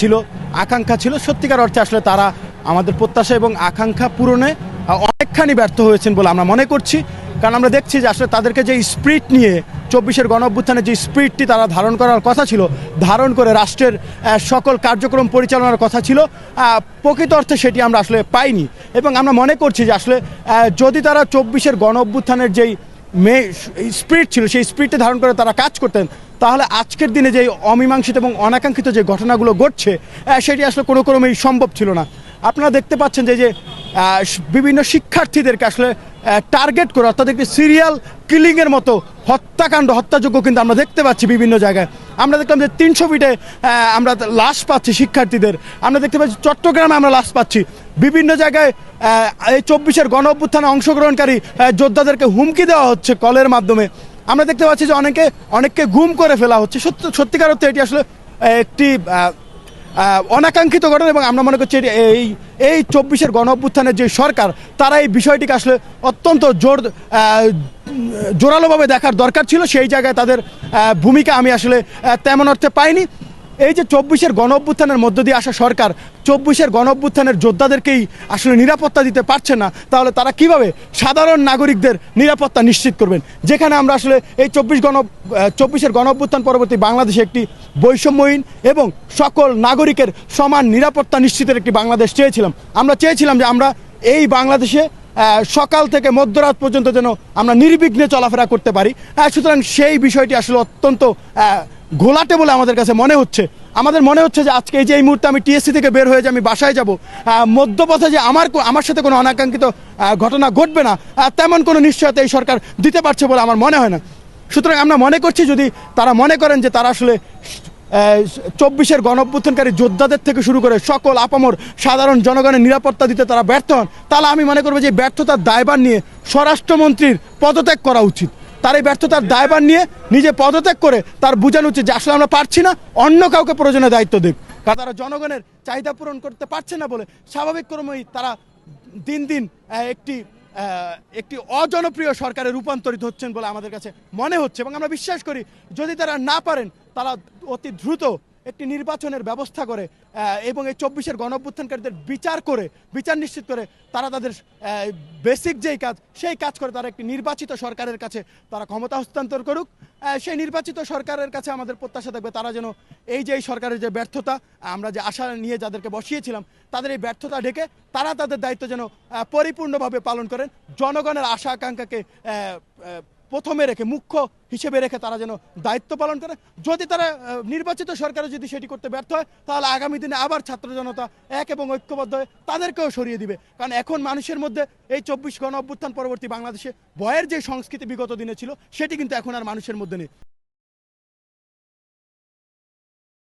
ছিল, আকাঙ্ক্ষা ছিল। সত্যিকার অর্থে আসলে তারা আমাদের প্রত্যাশা এবং আকাঙ্ক্ষা পূরণে অনেকখানি ব্যর্থ হয়েছেন বলে আমরা মনে করছি। কারণ আমরা দেখছি যে আসলে তাদেরকে যে স্পিরিট নিয়ে চব্বিশের গণ অভ্যুত্থানের যে স্পিরিটটি তারা ধারণ করার কথা ছিল, ধারণ করে রাষ্ট্রের সকল কার্যক্রম পরিচালনার কথা ছিল প্রকৃত অর্থে সেটি আমরা আসলে পাইনি। এবং আমরা মনে করছি যে আসলে যদি তারা চব্বিশের গণ অভ্যুত্থানের যেই স্পিরিট ছিল, সেই স্পিরিটে ধারণ করে তারা কাজ করতেন। তাহলে আজকের দিনে যে অমীমাংসিত এবং অনাকাঙ্ক্ষিত যে ঘটনাগুলো ঘটছে সেটি আসলে কোনো ক্রমেই সম্ভব ছিল না। আপনারা দেখতে পাচ্ছেন যে যে বিভিন্ন শিক্ষার্থীদেরকে আসলে টার্গেট করে, অর্থাৎ একটি সিরিয়াল কিলিংয়ের মতো হত্যাকাণ্ড হত্যাযোগ্য কিন্তু আমরা দেখতে পাচ্ছি বিভিন্ন জায়গায়। আমরা দেখলাম যে তিনশো ফিটে আমরা লাশ পাচ্ছি শিক্ষার্থীদের। আমরা দেখতে পাচ্ছি চট্টগ্রামে আমরা লাশ পাচ্ছি। বিভিন্ন জায়গায় এই চব্বিশের গণ অভ্যুত্থানে অংশগ্রহণকারী যোদ্ধাদেরকে হুমকি দেওয়া হচ্ছে কলের মাধ্যমে। আমরা দেখতে পাচ্ছি যে অনেকে, অনেককে গুম করে ফেলা হচ্ছে। সত্য, সত্যিকার অর্থে এটি আসলে একটি অনাকাঙ্ক্ষিত ঘটনা এবং আমরা মনে করছি এই এই চব্বিশের গণ অভ্যুত্থানের যে সরকার, তারা এই বিষয়টিকে আসলে অত্যন্ত জোর জোরালোভাবে দেখার দরকার ছিল। সেই জায়গায় তাদের ভূমিকা আমি আসলে তেমন অর্থে পাইনি। এই যে চব্বিশের গণ অভ্যুত্থানের মধ্য দিয়ে আসা সরকার, চব্বিশের গণ অভ্যুত্থানের যোদ্ধাদেরকেই আসলে নিরাপত্তা দিতে পারছে না, তাহলে তারা কীভাবে সাধারণ নাগরিকদের নিরাপত্তা নিশ্চিত করবেন? যেখানে আমরা আসলে এই চব্বিশ গণ চব্বিশের গণ অভ্যুত্থান পরবর্তী বাংলাদেশে একটি বৈষম্যহীন এবং সকল নাগরিকের সমান নিরাপত্তা নিশ্চিতের একটি বাংলাদেশ চেয়েছিলাম। আমরা চেয়েছিলাম যে আমরা এই বাংলাদেশে সকাল থেকে মধ্যরাত পর্যন্ত যেন আমরা নির্বিঘ্নে চলাফেরা করতে পারি। সুতরাং সেই বিষয়টি আসলে অত্যন্ত ঘোলাটে বলে আমাদের কাছে মনে হচ্ছে। আমাদের মনে হচ্ছে যে আজকে এই যে এই মুহূর্তে আমি টিএসসি থেকে বের হয়ে যে আমি বাসায় যাব মধ্যপথে যে আমার আমার সাথে কোনো অনাকাঙ্ক্ষিত ঘটনা ঘটবে না তেমন কোনো নিশ্চয়তা এই সরকার দিতে পারছে বলে আমার মনে হয় না। সুতরাং আমরা মনে করছি যদি তারা মনে করেন যে তারা আসলে চব্বিশের গণঅভ্যুত্থানকারী যোদ্ধাদের থেকে শুরু করে সকল আপামর সাধারণ জনগণের নিরাপত্তা দিতে তারা ব্যর্থ হন, তাহলে আমি মনে করব যে ব্যর্থতার দায়ভার নিয়ে স্বরাষ্ট্রমন্ত্রীর পদত্যাগ করা উচিত। তার এই ব্যর্থতার দায়বার নিয়ে নিজে পদত্যাগ করে তার বোঝানো উচিত যে আসলে আমরা পারছি না, অন্য কাউকে প্রয়োজনে দায়িত্ব দিক। তারা জনগণের চাহিদা পূরণ করতে পারছে না বলে স্বাভাবিক ক্রমেই তারা দিন দিন একটি একটি অজনপ্রিয় সরকারে রূপান্তরিত হচ্ছেন বলে আমাদের কাছে মনে হচ্ছে। এবং আমরা বিশ্বাস করি, যদি তারা না পারেন, তারা অতি দ্রুত একটি নির্বাচনের ব্যবস্থা করে এবং এই চব্বিশের গণঅভ্যুত্থানকারীদের বিচার করে, বিচার নিশ্চিত করে তারা তাদের বেসিক যেই কাজ, সেই কাজ করে তারা একটি নির্বাচিত সরকারের কাছে তারা ক্ষমতা হস্তান্তর করুক। সেই নির্বাচিত সরকারের কাছে আমাদের প্রত্যাশা থাকবে তারা যেন এই যে এই সরকারের যে ব্যর্থতা, আমরা যে আশা নিয়ে যাদেরকে বসিয়েছিলাম, তাদের এই ব্যর্থতা ঢেকে তারা তাদের দায়িত্ব যেন পরিপূর্ণভাবে পালন করেন। জনগণের আশা আকাঙ্ক্ষাকে প্রথমে রেখে, মুখ্য হিসেবে রেখে তারা যেন দায়িত্ব পালন করে। যদি তারা নির্বাচিত সরকারে যদি সেটি করতে ব্যর্থ হয়, তাহলে আগামী দিনে আবার ছাত্র জনতা এক এবং ঐক্যবদ্ধ হয়ে তাদেরকেও সরিয়ে দিবে। কারণ এখন মানুষের মধ্যে এই চব্বিশ গণ অভ্যুত্থান পরবর্তী বাংলাদেশে ভয়ের যে সংস্কৃতি বিগত দিনে ছিল, সেটি কিন্তু এখন আর মানুষের মধ্যে নেই।